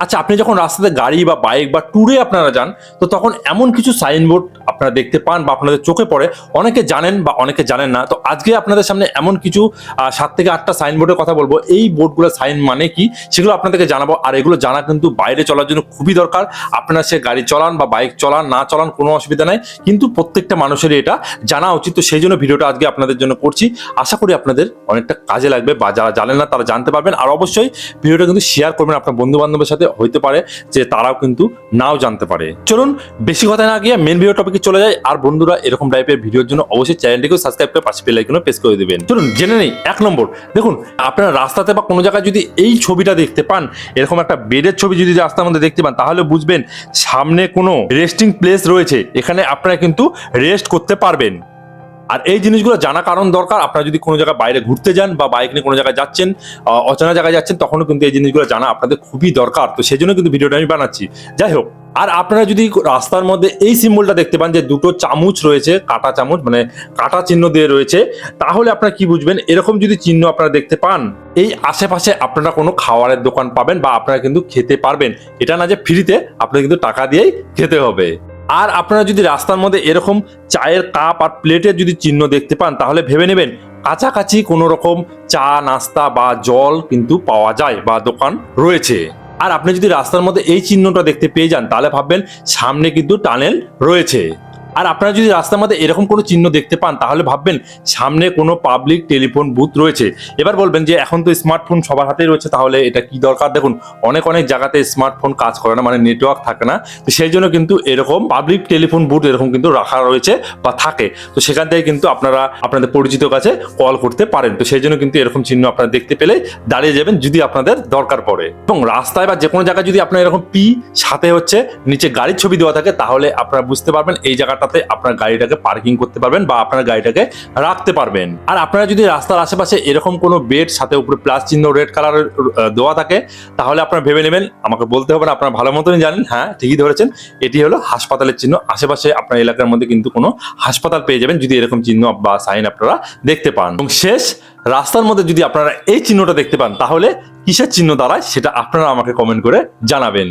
আচ্ছা আপনি যখন রাস্তাতে গাড়ি বা বাইক বা ট্যুরে আপনারা যান, তো তখন এমন কিছু সাইনবোর্ড আপনারা দেখতে পান বা আপনাদের চোখে পড়ে, অনেকে জানেন বা অনেকে জানেন না। তো আজকে আপনাদের সামনে এমন কিছু সাত থেকে আটটা সাইনবোর্ডের কথা বলব। এই বোর্ডগুলো সাইন মানে কি? সেগুলো আপনাদেরকে জানাব। আর এগুলো জানা কিন্তু বাইরে চলার জন্য খুবই দরকার। আপনারা সে গাড়ি চালান বা বাইক চালান, না চলান কোনো অসুবিধা নাই। কিন্তু প্রত্যেকটা মানুষেরই এটা জানা উচিত। তো সেই জন্য ভিডিওটা আজকে আপনাদের জন্য করছি। আশা করি আপনাদের অনেকটা কাজে লাগবে বা যারা জানেন না তারা জানতে পারবেন। আর অবশ্যই ভিডিওটা কিন্তু শেয়ার করবেন আপনার বন্ধু বান্ধবের সাথে। হইতে পারে যে তারাও কিন্তু নাও জানতে পারে। চলুন, বেশি কথা না গিয়ে মেন ভিডিও টপিকে চলে যায়। আর বন্ধুরা, এরকম টাইপের ভিডিওর জন্য অবশ্যই চ্যানেলটিকে সাবস্ক্রাইব করে পাশে বেল আইকনে প্রেস করে দেবেন। চলুন, জেনে নেই, এক নম্বর। দেখুন, আপনারা রাস্তাতে বা কোনো জায়গায় যদি এই ছবিটা দেখতে পান, এরকম একটা বেডের ছবি যদি রাস্তার মধ্যে দেখতে পান, তাহলে বুঝবেন সামনে কোনো রেস্টিং প্লেস রয়েছে। এখানে আপনারা কিন্তু রেস্ট করতে পারবেন। আর এই জিনিসগুলো জানা কারণ দরকার। আপনারা যদি কোনো জায়গায় বাইরে ঘুরতে যান বা বাইক নিয়ে কোনো জায়গায় যাচ্ছেন অচেনা জায়গায় যাচ্ছেন, তখনও কিন্তু এই জিনিসগুলো জানা আপনাদের খুবই দরকার। তো সেই জন্য কিন্তু ভিডিওটা আমি বানাচ্ছি। যাই হোক আর আপনারা যদি রাস্তার মধ্যে এই সিম্বলটা দেখতে পান যে দুটো চামচ রয়েছে, কাটা চামচ মানে কাটা চিহ্ন দিয়ে রয়েছে, তাহলে আপনারা কি বুঝবেন? এরকম যদি চিহ্ন আপনারা দেখতে পান, এই আশেপাশে আপনারা কোনো খাওয়ারের দোকান পাবেন বা আপনারা কিন্তু খেতে পারবেন। এটা না যে ফ্রিতে আপনার কিন্তু টাকা দিয়েই খেতে হবে। আর আপনারা যদি রাস্তার মধ্যে এরকম চায়ের কাপ আর প্লেটের যদি চিহ্ন দেখতে পান, তাহলে ভেবে নেবেন কাছাকাছি কোনো রকম চা, নাস্তা বা জল কিন্তু পাওয়া যায় বা দোকান রয়েছে। আর আপনি যদি রাস্তার মধ্যে এই চিহ্নটা দেখতে পেয়ে যান, তাহলে ভাববেন সামনে কিন্তু টানেল রয়েছে। আর আপনারা যদি রাস্তার মধ্যে এরকম কোনো চিহ্ন দেখতে পান, তাহলে ভাববেন সামনে কোনো পাবলিক টেলিফোন বুথ রয়েছে। এবার বলবেন যে, এখন তো স্মার্টফোন সবার হাতেই রয়েছে, তাহলে এটা কি দরকার? দেখুন, অনেক অনেক জায়গাতে স্মার্টফোন কাজ করে না মানে নেটওয়ার্ক থাকে না। তো সেই জন্য কিন্তু এরকম পাবলিক টেলিফোন বুথ এরকম কিন্তু রাখা রয়েছে বা থাকে। তো সেখান থেকে কিন্তু আপনারা আপনাদের পরিচিত কাছে কল করতে পারেন। তো সেই জন্য কিন্তু এরকম চিহ্ন আপনারা দেখতে পেলে দাঁড়িয়ে যাবেন যদি আপনাদের দরকার পড়ে। এবং রাস্তায় বা যে কোনো জায়গায় যদি আপনার এরকম পি সাথে হচ্ছে, নিচে গাড়ির ছবি দেওয়া থাকে, তাহলে আপনারা বুঝতে পারবেন এই জায়গাটাতে আপনার গাড়িটাকে পার্কিং করতে পারবেন বা আপনার গাড়িটাকে রাখতে পারবেন। আর আপনারা যদি রাস্তার আশেপাশে এরকম কোনো বেড, সাথে উপরে প্লাস চিহ্ন, রেড কালারের দেওয়া থাকে, তাহলে আপনারা ভেবে নেবেন, আমাকে বলতে হবে না, আপনারা ভালো মতনই জানেন। হ্যাঁ ঠিকই ধরেছেন, এটি হলো হাসপাতালের চিহ্ন। আশেপাশে আপনার এলাকার মধ্যে কিন্তু কোনো হাসপাতাল পেয়ে যাবেন, যদি এরকম চিহ্ন বা সাইন আপনারা দেখতে পান। এবং শেষ, রাস্তার মধ্যে যদি আপনারা এই চিহ্নটা দেখতে পান, তাহলে কিসের চিহ্ন দাঁড়ায়, সেটা আপনারা আমাকে কমেন্ট করে জানাবেন।